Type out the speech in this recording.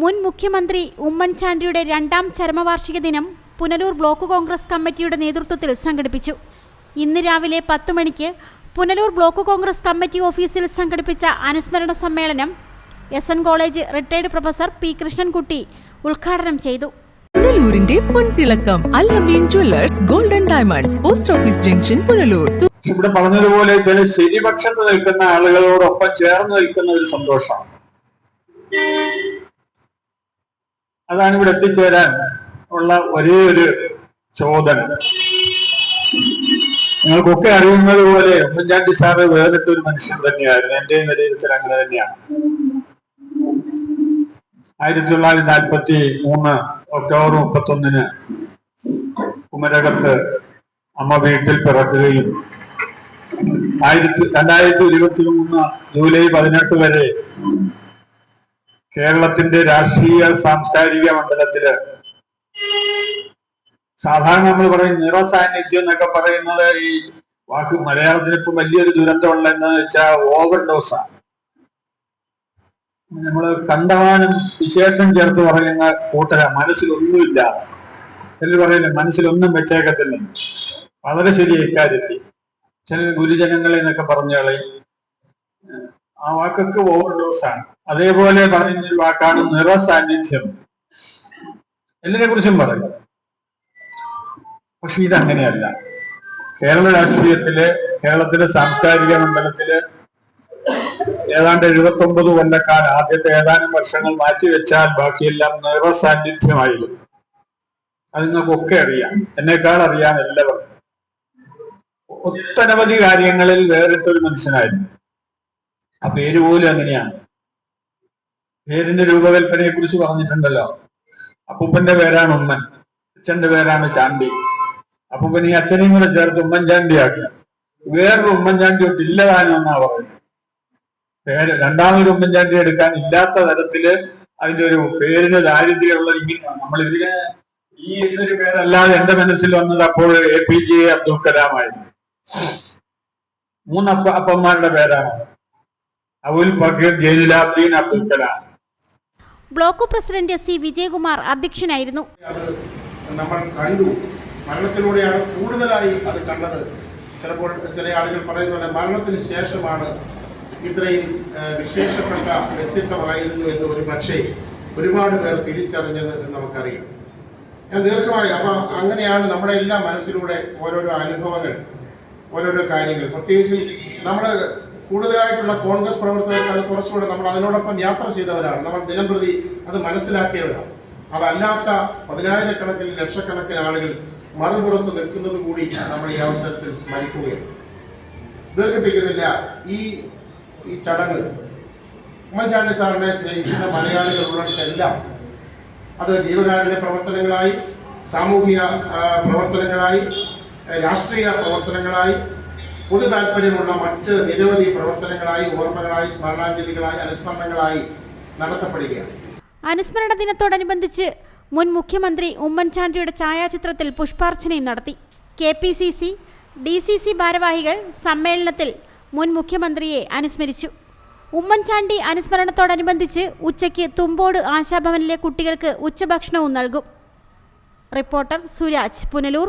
മുൻ മുഖ്യമന്ത്രി ഉമ്മൻചാണ്ടിയുടെ രണ്ടാം ചരമവാർഷിക ദിനം പുനലൂർ ബ്ലോക്ക് കോൺഗ്രസ് കമ്മിറ്റിയുടെ നേതൃത്വത്തിൽ സംഘടിപ്പിച്ചു. ഇന്ന് രാവിലെ പത്ത് മണിക്ക് പുനലൂർ ബ്ലോക്ക് കോൺഗ്രസ് കമ്മിറ്റി ഓഫീസിൽ സംഘടിപ്പിച്ച അനുസ്മരണ സമ്മേളനം S N college retired professor P Krishnankutty ഉദ്ഘാടനം ചെയ്തു. പുനലൂരിന്റെ പൊൻതിളക്കം Allameen jewellers golden diamonds post office junction Punalur. ഇവിടെ പറഞ്ഞതുപോലെ ചില ശരിപക്ഷത്ത് നിൽക്കുന്ന ആളുകളോടൊപ്പം ചേർന്ന് നിൽക്കുന്ന ഒരു സന്തോഷമാണ്. അതാണ് ഇവിടെ എത്തിച്ചേരാൻ ഉള്ള ഒരേ ഒരു ചോദന നിങ്ങൾക്കൊക്കെ അറിയുന്നത് പോലെ ഉമ്മൻചാണ്ടി സാറ് വേറിട്ട ഒരു മനുഷ്യൻ തന്നെയായിരുന്നു. എന്റെയും വിലയിരുത്തൽ അങ്ങനെ തന്നെയാണ്. ആയിരത്തി തൊള്ളായിരത്തി നാൽപ്പത്തി മൂന്ന് ഒക്ടോബർ മുപ്പത്തൊന്നിന് കുമരകത്ത് അമ്മ വീട്ടിൽ പിറക്കുകയും ആയിരത്തി രണ്ടായിരത്തി ഇരുപത്തി മൂന്ന് ജൂലൈ പതിനെട്ട് വരെ കേരളത്തിന്റെ രാഷ്ട്രീയ സാംസ്കാരിക മണ്ഡലത്തിൽ. സാധാരണ നമ്മൾ പറയും നിറസാന്നിധ്യം എന്നൊക്കെ പറയുന്നത് ഈ വാക്ക് മലയാളത്തിന് ഇപ്പം വലിയൊരു ദുരന്തമുള്ള എന്ന് വെച്ചാൽ ഓവർ ഡോസാണ് നമ്മൾ കണ്ടവാനും വിശേഷം ചേർത്ത് പറയുന്ന കൂട്ടര. മനസ്സിലൊന്നുമില്ല. ചിലർ പറയില്ല മനസ്സിലൊന്നും വെച്ചേക്കത്തില്ല. വളരെ ശരി ഇക്കാര്യത്തിൽ. ചില ഗുരുജനങ്ങളെ എന്നൊക്കെ ആ വാക്കൊക്കെ ഓവർ ആണ് അതേപോലെ പറയുന്ന ഒരു വാക്കാണ് നിറസാന്നിധ്യം. എന്നതിനെ കുറിച്ചും പറയും പക്ഷെ ഇതങ്ങനെയല്ല. കേരള രാഷ്ട്രീയത്തിലെ കേരളത്തിലെ സാംസ്കാരിക മണ്ഡലത്തിൽ ഏതാണ്ട് എഴുപത്തി ഒമ്പത് കൊല്ലക്കാലം ആദ്യത്തെ ഏതാനും വർഷങ്ങൾ മാറ്റിവെച്ചാൽ ബാക്കിയെല്ലാം നിറസാന്നിധ്യമായിരുന്നു. അത് നിങ്ങൾക്കൊക്കെ അറിയാം. എന്നെക്കാൾ അറിയാം എല്ലാവർക്കും. ഒട്ടനവധി കാര്യങ്ങളിൽ വേറിട്ടൊരു മനുഷ്യനായിരുന്നു. ആ പേര് പോലും അങ്ങനെയാണ്. പേരിന്റെ രൂപകൽപ്പനയെ കുറിച്ച് പറഞ്ഞിട്ടുണ്ടല്ലോ. അപ്പൂപ്പന്റെ പേരാണ് ഉമ്മൻ. അച്ഛന്റെ പേരാണ് ചാണ്ടി. അപ്പൂപ്പൻ ഈ അച്ഛനെയും കൂടെ ചേർത്ത് ഉമ്മൻചാണ്ടിയാക്കി. വേറൊരു ഉമ്മൻചാണ്ടി തൊട്ട് ഇല്ലതാനും എന്നാ പറയുന്നത്. പേര് രണ്ടാമതൊരു ഉമ്മൻചാണ്ടി എടുക്കാൻ ഇല്ലാത്ത തരത്തിൽ അതിന്റെ ഒരു പേരിന് ദാരിദ്ര്യമുള്ള ഇങ്ങനെ നമ്മൾ ഇതിനെ ഈ എന്നൊരു പേരല്ലാതെ എന്റെ മനസ്സിൽ വന്നത് അപ്പോൾ എ പി ജെ അബ്ദുൽ കലാമായിരുന്നു മൂന്ന് അപ്പ അപ്പന്മാരുടെ പേരാണ്. Abul Pakir Jainulabdeen Abdul Kalam. Block president C Vijayakumar അധ്യക്ഷനായിരുന്നു. നമ്മൾ കണ്ടു. മരണത്തിലൂടെയാണ് കൂടുതലായി അത് കണ്ടത്. ചിലപ്പോൾ ചില ആളുകൾ പറയുന്നത് മരണത്തിന് ശേഷമാണ് ഇത്രയും വിശേഷപ്പെട്ട വ്യക്തിത്വമായിരുന്നു എന്ന് ഒരു പക്ഷേ ഒരുപാട് പേർ തിരിച്ചറിഞ്ഞത് എന്ന് നമുക്കറിയാം. ഞാൻ ദീർഘമായി അപ്പൊ അങ്ങനെയാണ് നമ്മുടെ എല്ലാ മനസ്സിലൂടെ ഓരോരോ അനുഭവങ്ങൾ ഓരോരോ കാര്യങ്ങൾ. പ്രത്യേകിച്ച് നമ്മുടെ കൂടുതലായിട്ടുള്ള കോൺഗ്രസ് പ്രവർത്തകർക്ക് അത് കുറച്ചുകൂടെ നമ്മൾ അതിനോടൊപ്പം യാത്ര ചെയ്തവരാണ്. നമ്മൾ ദിനംപ്രതി അത് മനസ്സിലാക്കിയവരാണ്. അതല്ലാത്ത പതിനായിരക്കണക്കിന് ലക്ഷക്കണക്കിന് ആളുകൾ മറുപുറത്ത് നിൽക്കുന്നത് കൂടി നമ്മൾ ഈ അവസരത്തിൽ സ്മരിക്കുകയാണ്. ദീർഘിപ്പിക്കുന്നില്ല ഈ ഈ ചടങ്ങ്. ഉമ്മൻചാണ്ടി സാറിനെ സ്നേഹിക്കുന്ന മലയാളികൾ ഉള്ളിടത്തെല്ലാം അത് ജീവകാരുണ്യ പ്രവർത്തനങ്ങളായി സാമൂഹിക പ്രവർത്തനങ്ങളായി രാഷ്ട്രീയ പ്രവർത്തനങ്ങളായി പൊതു താല്പര്യമുള്ള മറ്റ് നിരവധി പ്രവർത്തനങ്ങളായി ഓർമ്മകളായി സ്മരണാഞ്ജലികളായി അനുസ്മരണങ്ങളായി നടത്തപ്പെടുകയാണ്. അനുസ്മരണ ദിനത്തോടനുബന്ധിച്ച് മുൻ മുഖ്യമന്ത്രി ഉമ്മൻചാണ്ടിയുടെ ഛായാചിത്രത്തിൽ പുഷ്പാർച്ചനയും നടത്തി. K P C C D C C ഭാരവാഹികൾ സമ്മേളനത്തിൽ മുൻ മുഖ്യമന്ത്രിയെ അനുസ്മരിച്ചു. ഉമ്മൻചാണ്ടി അനുസ്മരണത്തോടനുബന്ധിച്ച് ഉച്ചയ്ക്ക് തുമ്പോട് ആശാഭവനിലെ കുട്ടികൾക്ക് ഉച്ചഭക്ഷണവും നൽകും. റിപ്പോർട്ടർ സുരാജ് പുനലൂർ.